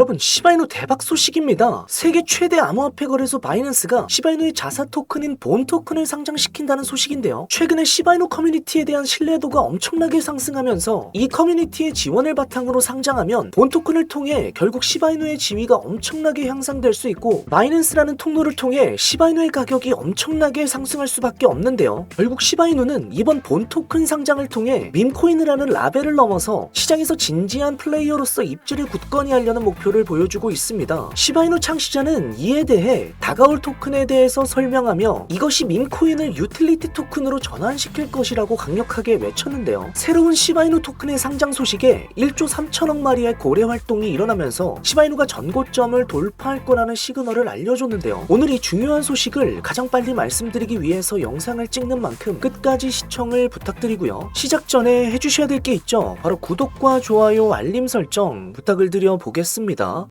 여러분 시바이노 대박 소식입니다. 세계 최대 암호화폐 거래소 바이낸스가 시바이노의 자사 토큰인 본 토큰을 상장시킨다는 소식인데요. 최근에 시바이노 커뮤니티에 대한 신뢰도가 엄청나게 상승하면서 이 커뮤니티의 지원을 바탕으로 상장하면 본 토큰을 통해 결국 시바이노의 지위가 엄청나게 향상될 수 있고 바이낸스라는 통로를 통해 시바이노의 가격이 엄청나게 상승할 수밖에 없는데요. 결국 시바이노는 이번 본 토큰 상장을 통해 밈코인이라는 라벨을 넘어서 시장에서 진지한 플레이어로서 입지를 굳건히 하려는 목표 를 보여주고 있습니다. 시바이노 창시자는 이에 대해 다가올 토큰에 대해서 설명하며 이것이 밈코인을 유틸리티 토큰으로 전환시킬 것이라고 강력하게 외쳤는데요. 새로운 시바이노 토큰의 상장 소식에 1조 3천억 마리의 거래 활동이 일어나면서 시바이노가 전고점을 돌파할 거라는 시그널을 알려줬는데요. 오늘 이 중요한 소식을 가장 빨리 말씀드리기 위해서 영상을 찍는 만큼 끝까지 시청을 부탁드리고요. 시작 전에 해주셔야 될 게 있죠. 바로 구독과 좋아요, 알림 설정 부탁을 드려 보겠습니다. 있습니다.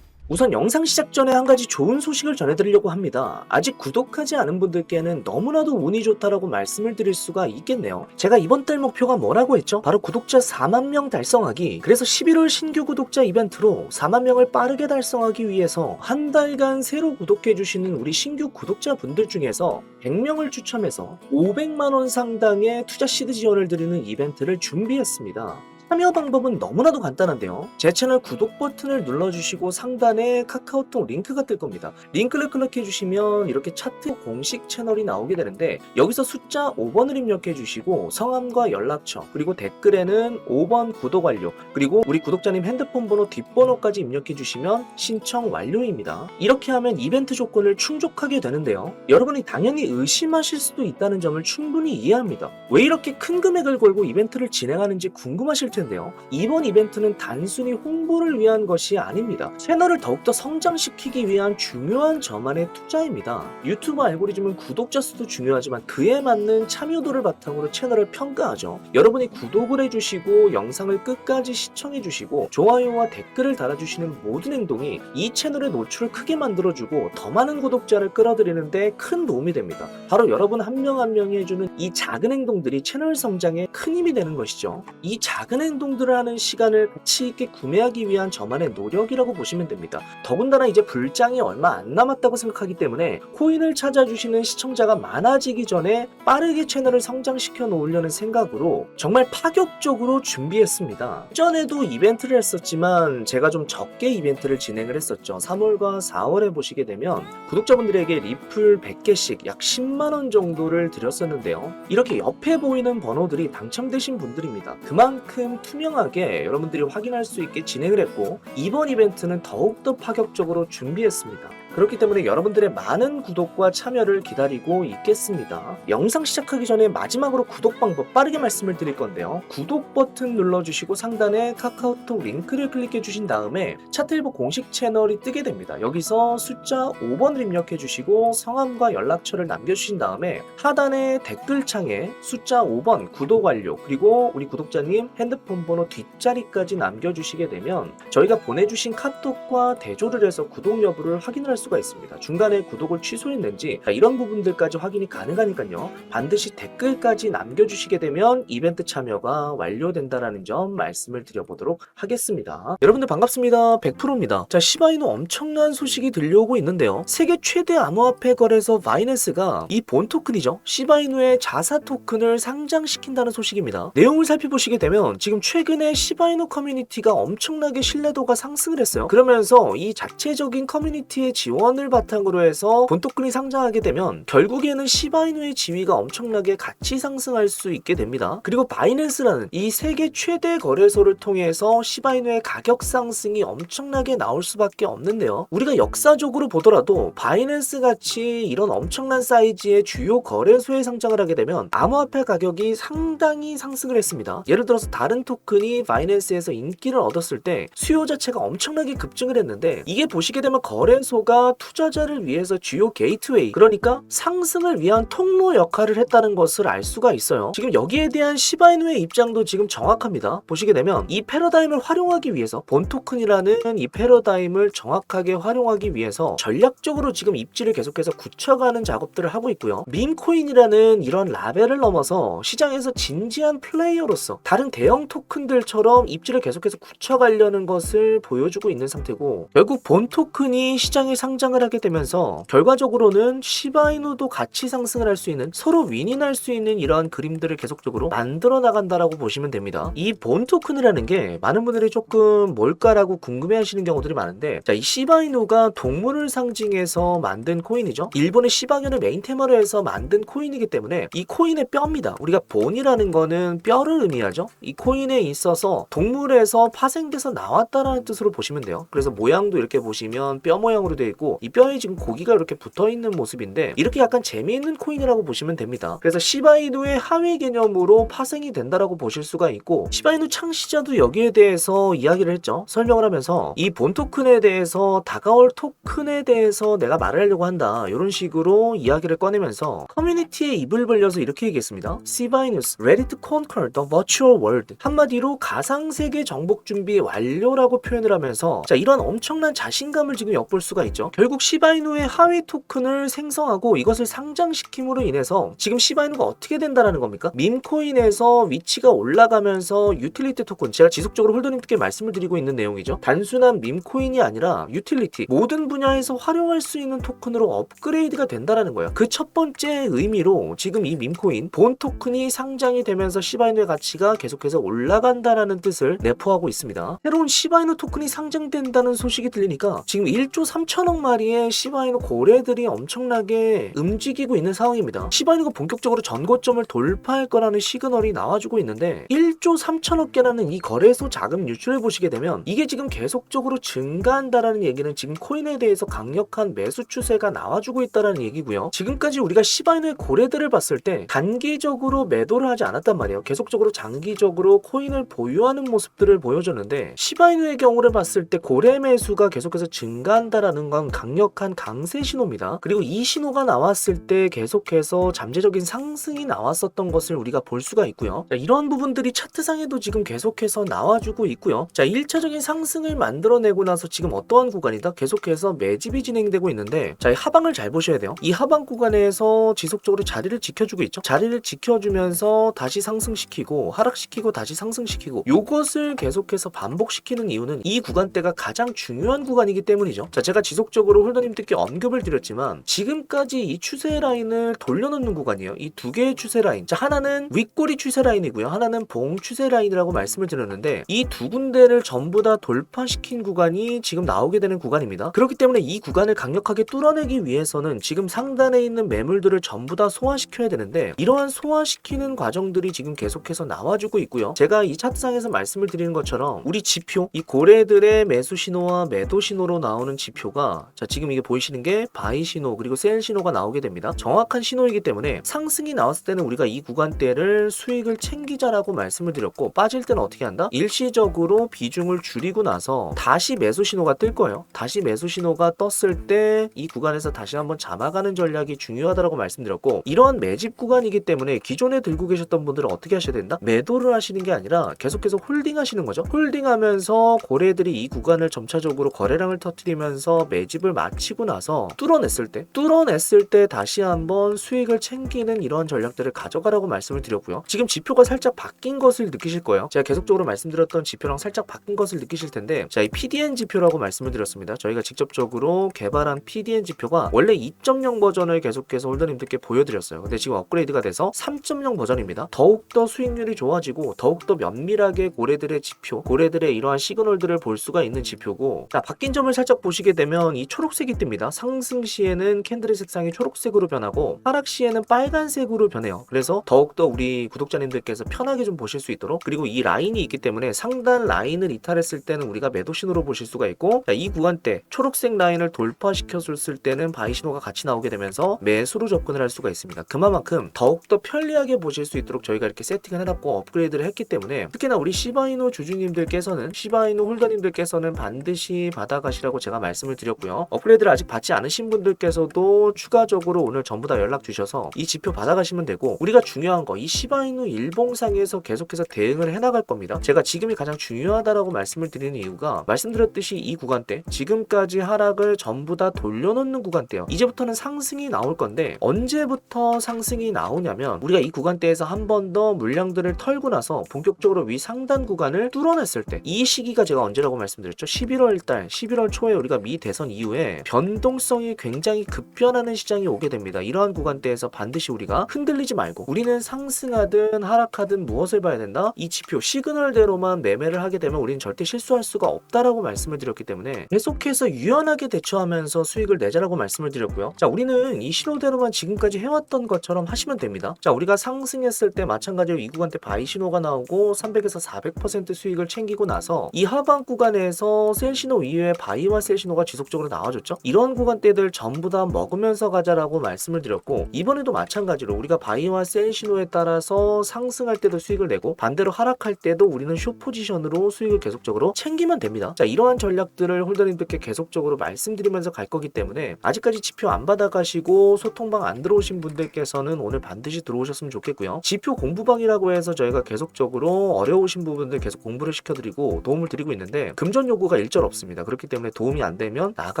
우선 영상 시작 전에 한 가지 좋은 소식을 전해드리려고 합니다. 아직 구독하지 않은 분들께는 너무나도 운이 좋다라고 말씀을 드릴 수가 있겠네요. 제가 이번 달 목표가 뭐라고 했죠? 바로 구독자 4만 명 달성하기. 그래서 11월 신규 구독자 이벤트로 4만 명을 빠르게 달성하기 위해서 한 달간 새로 구독해주시는 우리 신규 구독자분들 중에서 100명을 추첨해서 500만 원 상당의 투자 시드 지원을 드리는 이벤트를 준비했습니다. 참여 방법은 너무나도 간단한데요. 제 채널 구독 버튼을 눌러주시고 상단에 카카오톡 링크가 뜰 겁니다. 링크를 클릭해주시면 이렇게 차트 공식 채널이 나오게 되는데 여기서 숫자 5번을 입력해주시고 성함과 연락처 그리고 댓글에는 5번 구독 완료 그리고 우리 구독자님 핸드폰 번호 뒷번호까지 입력해주시면 신청 완료입니다. 이렇게 하면 이벤트 조건을 충족하게 되는데요. 여러분이 당연히 의심하실 수도 있다는 점을 충분히 이해합니다. 왜 이렇게 큰 금액을 걸고 이벤트를 진행하는지 궁금하실 텐데 요. 이번 이벤트는 단순히 홍보를 위한 것이 아닙니다. 채널을 더욱더 성장시키기 위한 중요한 저만의 투자입니다. 유튜브 알고리즘은 구독자 수도 중요하지만 그에 맞는 참여도를 바탕으로 채널을 평가하죠. 여러분이 구독을 해주시고 영상을 끝까지 시청해주시고 좋아요와 댓글을 달아주시는 모든 행동이 이 채널의 노출을 크게 만들어주고 더 많은 구독자를 끌어들이는데 큰 도움이 됩니다. 바로 여러분 한 명 한 명이 해주는 이 작은 행동들이 채널 성장에 큰 힘이 되는 것이죠. 이 작은 행동들을 하는 시간을 가치 있게 구매하기 위한 저만의 노력이라고 보시면 됩니다. 더군다나 이제 불장이 얼마 안 남았다고 생각하기 때문에 코인을 찾아주시는 시청자가 많아지기 전에 빠르게 채널을 성장시켜 놓으려는 생각으로 정말 파격적으로 준비했습니다. 전에도 이벤트를 했었지만 제가 좀 적게 이벤트를 진행을 했었죠. 3월과 4월에 보시게 되면 구독자분들에게 리플 100개씩 약 10만원 정도를 드렸었는데요. 이렇게 옆에 보이는 번호들이 당첨되신 분들입니다. 그만큼 투명하게 여러분들이 확인할 수 있게 진행을 했고 이번 이벤트는 더욱더 파격적으로 준비했습니다. 그렇기 때문에 여러분들의 많은 구독과 참여를 기다리고 있겠습니다. 영상 시작하기 전에 마지막으로 구독 방법 빠르게 말씀을 드릴 건데요. 구독 버튼 눌러주시고 상단에 카카오톡 링크를 클릭해 주신 다음에 차트일보 공식 채널이 뜨게 됩니다. 여기서 숫자 5번을 입력해 주시고 성함과 연락처를 남겨주신 다음에 하단에 댓글창에 숫자 5번 구독 완료 그리고 우리 구독자님 핸드폰 번호 뒷자리까지 남겨주시게 되면 저희가 보내주신 카톡과 대조를 해서 구독 여부를 확인할 수가 있습니다. 중간에 구독을 취소했는지 자, 이런 부분들까지 확인이 가능하니까요. 반드시 댓글까지 남겨주시게 되면 이벤트 참여가 완료된다라는 점 말씀을 드려보도록 하겠습니다. 여러분들 반갑습니다. 100%입니다. 자, 시바이노 엄청난 소식이 들려오고 있는데요. 세계 최대 암호화폐 거래소 바이낸스가 이 본 토큰이죠. 시바이노의 자사 토큰을 상장시킨다는 소식입니다. 내용을 살펴보시게 되면 지금 최근에 시바이노 커뮤니티가 엄청나게 신뢰도가 상승을 했어요. 그러면서 이 자체적인 커뮤니티의 지원 을 바탕으로 해서 본 토큰이 상장하게 되면 결국에는 시바이노의 지위가 엄청나게 가치 상승할 수 있게 됩니다. 그리고 바이낸스라는 이 세계 최대 거래소를 통해서 시바이노의 가격 상승이 엄청나게 나올 수밖에 없는데요. 우리가 역사적으로 보더라도 바이낸스 같이 이런 엄청난 사이즈의 주요 거래소에 상장을 하게 되면 암호화폐 가격이 상당히 상승을 했습니다. 예를 들어서 다른 토큰이 바이낸스에서 인기를 얻었을 때 수요 자체가 엄청나게 급증을 했는데 이게 보시게 되면 거래소가 투자자를 위해서 주요 게이트웨이 그러니까 상승을 위한 통로 역할을 했다는 것을 알 수가 있어요. 지금 여기에 대한 시바이누의 입장도 지금 정확합니다. 보시게 되면 이 패러다임을 활용하기 위해서 본 토큰이라는 이 패러다임을 정확하게 활용하기 위해서 전략적으로 지금 입지를 계속해서 굳혀가는 작업들을 하고 있고요. 밈코인이라는 이런 라벨을 넘어서 시장에서 진지한 플레이어로서 다른 대형 토큰들처럼 입지를 계속해서 굳혀가려는 것을 보여주고 있는 상태고 결국 본 토큰이 시장에 상 장을 하게 되면서 결과적으로는 시바이누도 같이 상승을 할 수 있는 서로 윈윈할 수 있는 이러한 그림들을 계속적으로 만들어 나간다라고 보시면 됩니다. 이 본 토큰이라는 게 많은 분들이 조금 뭘까라고 궁금해 하시는 경우들이 많은데 자, 이 시바이누가 동물을 상징해서 만든 코인이죠. 일본의 시바견을 메인 테마로 해서 만든 코인이기 때문에 이 코인의 뼈입니다. 우리가 본이라는 거는 뼈를 의미하죠. 이 코인에 있어서 동물에서 파생돼서 나왔다라는 뜻으로 보시면 돼요. 그래서 모양도 이렇게 보시면 뼈 모양으로 되어 있고 이 뼈에 지금 고기가 이렇게 붙어 있는 모습인데 이렇게 약간 재미있는 코인이라고 보시면 됩니다. 그래서 시바이누의 하위 개념으로 파생이 된다라고 보실 수가 있고 시바이누 창시자도 여기에 대해서 이야기를 했죠. 설명을 하면서 이 본 토큰에 대해서 다가올 토큰에 대해서 내가 말을 하려고 한다. 이런 식으로 이야기를 꺼내면서 커뮤니티에 입을 벌려서 이렇게 얘기했습니다. 시바이누스 ready to conquer the virtual world. 한마디로 가상세계 정복 준비 완료라고 표현을 하면서 자 이런 엄청난 자신감을 지금 엿볼 수가 있죠. 결국 시바이누의 하위 토큰을 생성하고 이것을 상장시킴으로 인해서 지금 시바이누가 어떻게 된다라는 겁니까? 밈코인에서 위치가 올라가면서 유틸리티 토큰 제가 지속적으로 홀더님께 말씀을 드리고 있는 내용이죠. 단순한 밈코인이 아니라 유틸리티 모든 분야에서 활용할 수 있는 토큰으로 업그레이드가 된다라는 거예요. 그 첫 번째 의미로 지금 이 밈코인 본 토큰이 상장이 되면서 시바이누의 가치가 계속해서 올라간다라는 뜻을 내포하고 있습니다. 새로운 시바이누 토큰이 상장된다는 소식이 들리니까 지금 1조 3천억 마리의 시바이누 고래들이 엄청나게 움직이고 있는 상황입니다. 시바이누가 본격적으로 전고점을 돌파할 거라는 시그널이 나와주고 있는데 1조 3천억 개라는 이 거래소 자금 유출을 보시게 되면 이게 지금 계속적으로 증가한다라는 얘기는 지금 코인에 대해서 강력한 매수 추세가 나와주고 있다라는 얘기고요. 지금까지 우리가 시바이누의 고래들을 봤을 때 단기적으로 매도를 하지 않았단 말이에요. 계속적으로 장기적으로 코인을 보유하는 모습들을 보여줬는데 시바이누의 경우를 봤을 때 고래 매수가 계속해서 증가한다라는 건 강력한 강세 신호입니다. 그리고 이 신호가 나왔을 때 계속해서 잠재적인 상승이 나왔었던 것을 우리가 볼 수가 있고요. 자, 이런 부분들이 차트상에도 지금 계속해서 나와주고 있고요. 자, 1차적인 상승을 만들어내고 나서 지금 어떠한 구간이다? 계속해서 매집이 진행되고 있는데 자, 이 하방을 잘 보셔야 돼요. 이 하방 구간에서 지속적으로 자리를 지켜주고 있죠. 자리를 지켜주면서 다시 상승시키고 하락시키고 다시 상승시키고 요것을 계속해서 반복시키는 이유는 이 구간대가 가장 중요한 구간이기 때문이죠. 자, 제가 지속 적으로 홀더님들께 언급을 드렸지만 지금까지 이 추세 라인을 돌려놓는 구간이에요. 이 두 개의 추세 라인. 자, 하나는 윗꼬리 추세 라인이고요. 하나는 봉 추세 라인이라고 말씀을 드렸는데 이 두 군데를 전부 다 돌파시킨 구간이 지금 나오게 되는 구간입니다. 그렇기 때문에 이 구간을 강력하게 뚫어내기 위해서는 지금 상단에 있는 매물들을 전부 다 소화시켜야 되는데 이러한 소화시키는 과정들이 지금 계속해서 나와주고 있고요. 제가 이 차트상에서 말씀을 드리는 것처럼 우리 지표, 이 고래들의 매수 신호와 매도 신호로 나오는 지표가 자 지금 이게 보이시는 게 바이 신호 그리고 셀 신호가 나오게 됩니다. 정확한 신호이기 때문에 상승이 나왔을 때는 우리가 이 구간대를 수익을 챙기자라고 말씀을 드렸고 빠질 때는 어떻게 한다? 일시적으로 비중을 줄이고 나서 다시 매수 신호가 뜰 거예요. 다시 매수 신호가 떴을 때 이 구간에서 다시 한번 잡아가는 전략이 중요하다고 말씀드렸고 이러한 매집 구간이기 때문에 기존에 들고 계셨던 분들은 어떻게 하셔야 된다? 매도를 하시는 게 아니라 계속해서 홀딩 하시는 거죠. 홀딩하면서 고래들이 이 구간을 점차적으로 거래량을 터뜨리면서 매집 을 마치고 나서 뚫어냈을 때 뚫어냈을 때 다시 한번 수익을 챙기는 이러한 전략들을 가져가라고 말씀을 드렸고요. 지금 지표가 살짝 바뀐 것을 느끼실 거예요. 제가 계속적으로 말씀드렸던 지표랑 살짝 바뀐 것을 느끼실 텐데 자, 이 PDN 지표라고 말씀을 드렸습니다. 저희가 직접적으로 개발한 PDN 지표가 원래 2.0 버전을 계속해서 홀더님들께 보여드렸어요. 근데 지금 업그레이드가 돼서 3.0 버전입니다. 더욱더 수익률이 좋아지고 더욱더 면밀하게 고래들의 지표, 고래들의 이러한 시그널들을 볼 수가 있는 지표고 자, 바뀐 점을 살짝 보시게 되면 이 초록색이 뜹니다. 상승 시에는 캔들의 색상이 초록색으로 변하고 하락 시에는 빨간색으로 변해요. 그래서 더욱더 우리 구독자님들께서 편하게 좀 보실 수 있도록 그리고 이 라인이 있기 때문에 상단 라인을 이탈했을 때는 우리가 매도 신호로 보실 수가 있고 자, 이 구간대 초록색 라인을 돌파시켰을 때는 바이 신호가 같이 나오게 되면서 매수로 접근을 할 수가 있습니다. 그만큼 더욱더 편리하게 보실 수 있도록 저희가 이렇게 세팅을 해놨고 업그레이드를 했기 때문에 특히나 우리 시바이노 주주님들께서는 시바이노 홀더님들께서는 반드시 받아가시라고 제가 말씀을 드렸고요. 있고요. 업그레이드를 아직 받지 않으신 분들께서도 추가적으로 오늘 전부 다 연락 주셔서 이 지표 받아가시면 되고 우리가 중요한 거 이 시바이누 일봉상에서 계속해서 대응을 해나갈 겁니다. 제가 지금이 가장 중요하다라고 말씀을 드리는 이유가 말씀드렸듯이 이 구간대 지금까지 하락을 전부 다 돌려놓는 구간대요. 이제부터는 상승이 나올 건데 언제부터 상승이 나오냐면 우리가 이 구간대에서 한 번 더 물량들을 털고 나서 본격적으로 위 상단 구간을 뚫어냈을 때 이 시기가 제가 언제라고 말씀드렸죠? 11월 달, 11월 초에 우리가 미 대선 이후 에 변동성이 굉장히 급변하는 시장이 오게 됩니다. 이러한 구간대에서 반드시 우리가 흔들리지 말고 우리는 상승하든 하락하든 무엇을 봐야 된다? 이 지표 시그널대로만 매매를 하게 되면 우리는 절대 실수할 수가 없다라고 말씀을 드렸기 때문에 계속해서 유연하게 대처하면서 수익을 내자라고 말씀을 드렸고요. 자, 우리는 이 신호대로만 지금까지 해왔던 것처럼 하시면 됩니다. 자, 우리가 상승했을 때 마찬가지로 이 구간 때 바이 신호가 나오고 300에서 400% 수익을 챙기고 나서 이 하방 구간에서 셀 신호 이후에 바이와 셀 신호가 지속적으로 나와줬죠. 이런 구간대들 전부 다 먹으면서 가자라고 말씀을 드렸고 이번에도 마찬가지로 우리가 바이와 셀 신호에 따라서 상승할 때도 수익을 내고 반대로 하락할 때도 우리는 쇼 포지션으로 수익을 계속적으로 챙기면 됩니다. 자, 이러한 전략들을 홀더님들께 계속적으로 말씀드리면서 갈 거기 때문에 아직까지 지표 안 받아가시고 소통방 안 들어오신 분들께서는 오늘 반드시 들어오셨으면 좋겠고요. 지표 공부방이라고 해서 저희가 계속적으로 어려우신 부분들 계속 공부를 시켜드리고 도움을 드리고 있는데 금전 요구가 일절 없습니다. 그렇기 때문에 도움이 안 되면 나가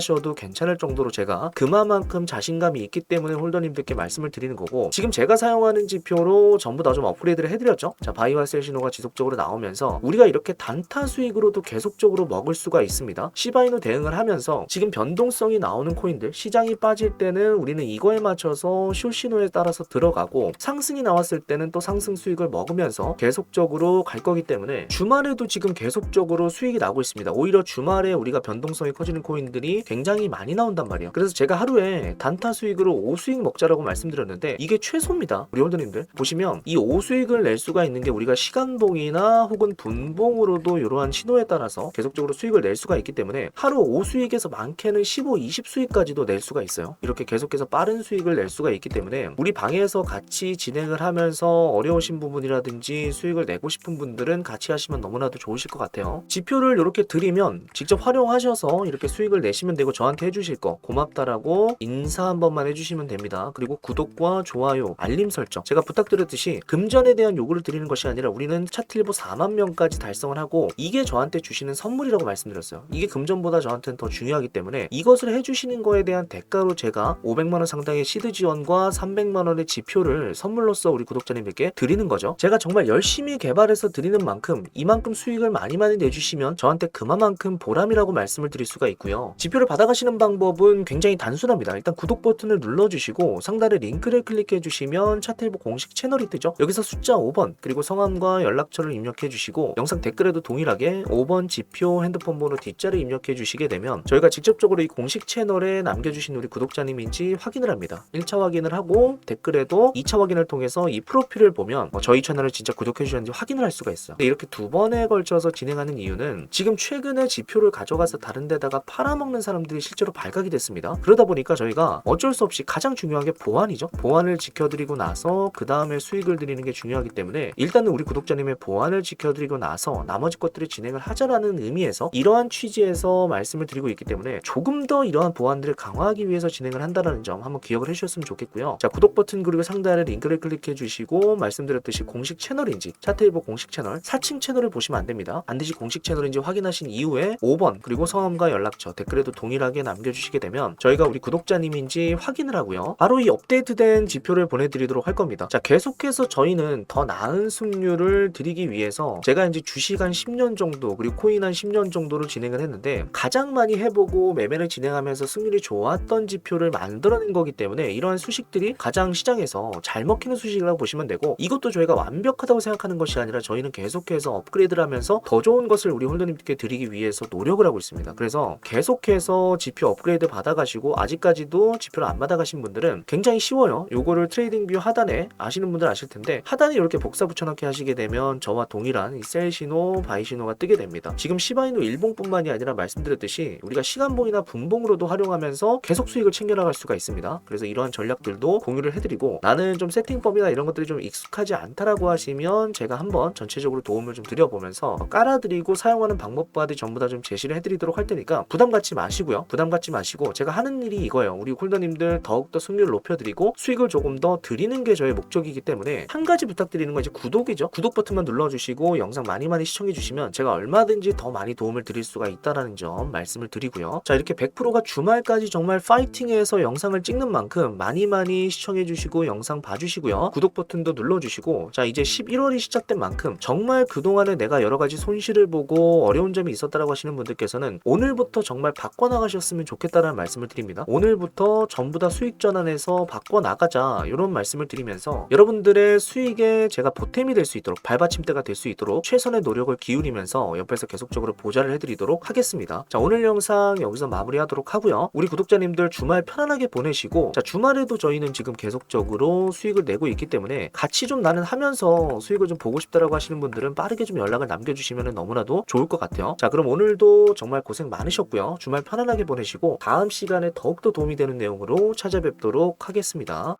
셔도 괜찮을 정도로 제가 그만큼 자신감이 있기 때문에 홀더님들께 말씀을 드리는 거고 지금 제가 사용하는 지표로 전부 다 좀 업그레이드를 해드렸죠. 자 바이와 셀 신호가 지속적으로 나오면서 우리가 이렇게 단타 수익으로도 계속적으로 먹을 수가 있습니다. 시바이노 대응을 하면서 지금 변동성이 나오는 코인들 시장이 빠질 때는 우리는 이거에 맞춰서 숏 신호에 따라서 들어가고 상승이 나왔을 때는 또 상승 수익을 먹으면서 계속적으로 갈 거기 때문에 주말에도 지금 계속적으로 수익이 나고 있습니다. 오히려 주말에 우리가 변동성이 커지는 코인들이 굉장히 많이 나온단 말이에요. 그래서 제가 하루에 단타 수익으로 5수익 먹자라고 말씀드렸는데 이게 최소입니다. 우리 홀더님들 보시면 이 5수익을 낼 수가 있는 게 우리가 시간봉이나 혹은 분봉으로도 이러한 신호에 따라서 계속적으로 수익을 낼 수가 있기 때문에 하루 5수익에서 많게는 15, 20수익까지도 낼 수가 있어요. 이렇게 계속해서 빠른 수익을 낼 수가 있기 때문에 우리 방에서 같이 진행을 하면서 어려우신 부분이라든지 수익을 내고 싶은 분들은 같이 하시면 너무나도 좋으실 것 같아요. 지표를 이렇게 드리면 직접 활용하셔서 이렇게 수익을 내시 면 되고 저한테 해주실 거 고맙다라고 인사 한 번만 해주시면 됩니다. 그리고 구독과 좋아요, 알림 설정 제가 부탁드렸듯이 금전에 대한 요구를 드리는 것이 아니라 우리는 차트일보 4만 명까지 달성을 하고 이게 저한테 주시는 선물이라고 말씀드렸어요. 이게 금전보다 저한테는 더 중요하기 때문에 이것을 해주시는 거에 대한 대가로 제가 500만 원 상당의 시드 지원과 300만 원의 지표를 선물로서 우리 구독자님들께 드리는 거죠. 제가 정말 열심히 개발해서 드리는 만큼 이만큼 수익을 많이 많이 내주시면 저한테 그만큼 보람이라고 말씀을 드릴 수가 있고요. 지표를 받아가시는 방법은 굉장히 단순합니다. 일단 구독 버튼을 눌러주시고 상단에 링크를 클릭해 주시면 차트일보 공식 채널이 뜨죠. 여기서 숫자 5번 그리고 성함과 연락처를 입력해 주시고 영상 댓글에도 동일하게 5번 지표 핸드폰 번호 뒷자리 입력해 주시게 되면 저희가 직접적으로 이 공식 채널에 남겨주신 우리 구독자님인지 확인을 합니다. 1차 확인을 하고 댓글에도 2차 확인을 통해서 이 프로필을 보면 어, 저희 채널을 진짜 구독해 주셨는지 확인을 할 수가 있어요. 이렇게 두 번에 걸쳐서 진행하는 이유는 지금 최근에 지표를 가져가서 다른 데다가 팔아먹는 사람들이 실제로 발각이 됐습니다. 그러다 보니까 저희가 어쩔 수 없이 가장 중요한 게 보안이죠. 보안을 지켜드리고 나서 그 다음에 수익을 드리는 게 중요하기 때문에 일단은 우리 구독자님의 보안을 지켜드리고 나서 나머지 것들을 진행을 하자라는 의미에서 이러한 취지에서 말씀을 드리고 있기 때문에 조금 더 이러한 보안들을 강화하기 위해서 진행을 한다는 점 한번 기억을 해주셨으면 좋겠고요. 자 구독 버튼 그리고 상단에 링크를 클릭해 주시고 말씀드렸듯이 공식 채널인지 차트일보 공식 채널 4층 채널을 보시면 안 됩니다. 반드시 공식 채널인지 확인하신 이후에 5번 그리고 성함과 연락처 댓글에도 동일하게 남겨주시게 되면 저희가 우리 구독자님인지 확인을 하고요. 바로 이 업데이트된 지표를 보내드리도록 할 겁니다. 자 계속해서 저희는 더 나은 승률을 드리기 위해서 제가 이제 주식 한 10년 정도 그리고 코인 한 10년 정도를 진행을 했는데 가장 많이 해보고 매매를 진행하면서 승률이 좋았던 지표를 만들어낸 거기 때문에 이러한 수식들이 가장 시장에서 잘 먹히는 수식이라고 보시면 되고 이것도 저희가 완벽하다고 생각하는 것이 아니라 저희는 계속해서 업그레이드를 하면서 더 좋은 것을 우리 홀더님께 드리기 위해서 노력을 하고 있습니다. 그래서 계속해서 지표 업그레이드 받아가시고 아직까지도 지표를 안 받아가신 분들은 굉장히 쉬워요. 요거를 트레이딩 뷰 하단에 아시는 분들 아실 텐데 하단에 이렇게 복사 붙여넣기 하시게 되면 저와 동일한 이셀 신호, 바이 신호가 뜨게 됩니다. 지금 시바이노 일봉뿐만이 아니라 말씀드렸듯이 우리가 시간봉이나 분봉으로도 활용하면서 계속 수익을 챙겨나갈 수가 있습니다. 그래서 이러한 전략들도 공유를 해드리고 나는 좀 세팅법이나 이런 것들이 좀 익숙하지 않다라고 하시면 제가 한번 전체적으로 도움을 좀 드려보면서 깔아드리고 사용하는 방법까지 전부 다 좀 제시를 해드리도록 할 테니까 부담 갖지 마시고 마시고요. 부담 갖지 마시고 제가 하는 일이 이거예요. 우리 홀더님들 더욱더 승률을 높여드리고 수익을 조금 더 드리는 게 저의 목적이기 때문에 한 가지 부탁드리는 건 이제 구독이죠. 구독 버튼만 눌러주시고 영상 많이 많이 시청해주시면 제가 얼마든지 더 많이 도움을 드릴 수가 있다라는 점 말씀을 드리고요. 자 이렇게 100%가 주말까지 정말 파이팅해서 영상을 찍는 만큼 많이 많이 시청해주시고 영상 봐주시고요. 구독 버튼도 눌러주시고 자 이제 11월이 시작된 만큼 정말 그동안에 내가 여러 가지 손실을 보고 어려운 점이 있었다라고 하시는 분들께서는 오늘부터 정말 바꿔 나가셨으면 좋겠다는 말씀을 드립니다. 오늘부터 전부 다 수익 전환해서 바꿔나가자 이런 말씀을 드리면서 여러분들의 수익에 제가 보탬이 될 수 있도록 발받침대가 될 수 있도록 최선의 노력을 기울이면서 옆에서 계속적으로 보좌를 해드리도록 하겠습니다. 자 오늘 영상 여기서 마무리하도록 하고요. 우리 구독자님들 주말 편안하게 보내시고 자 주말에도 저희는 지금 계속적으로 수익을 내고 있기 때문에 같이 좀 나는 하면서 수익을 좀 보고 싶다라고 하시는 분들은 빠르게 좀 연락을 남겨주시면 너무나도 좋을 것 같아요. 자 그럼 오늘도 정말 고생 많으셨고요. 주말 편안하게 보내시고 다음 시간에 더욱더 도움이 되는 내용으로 찾아뵙도록 하겠습니다.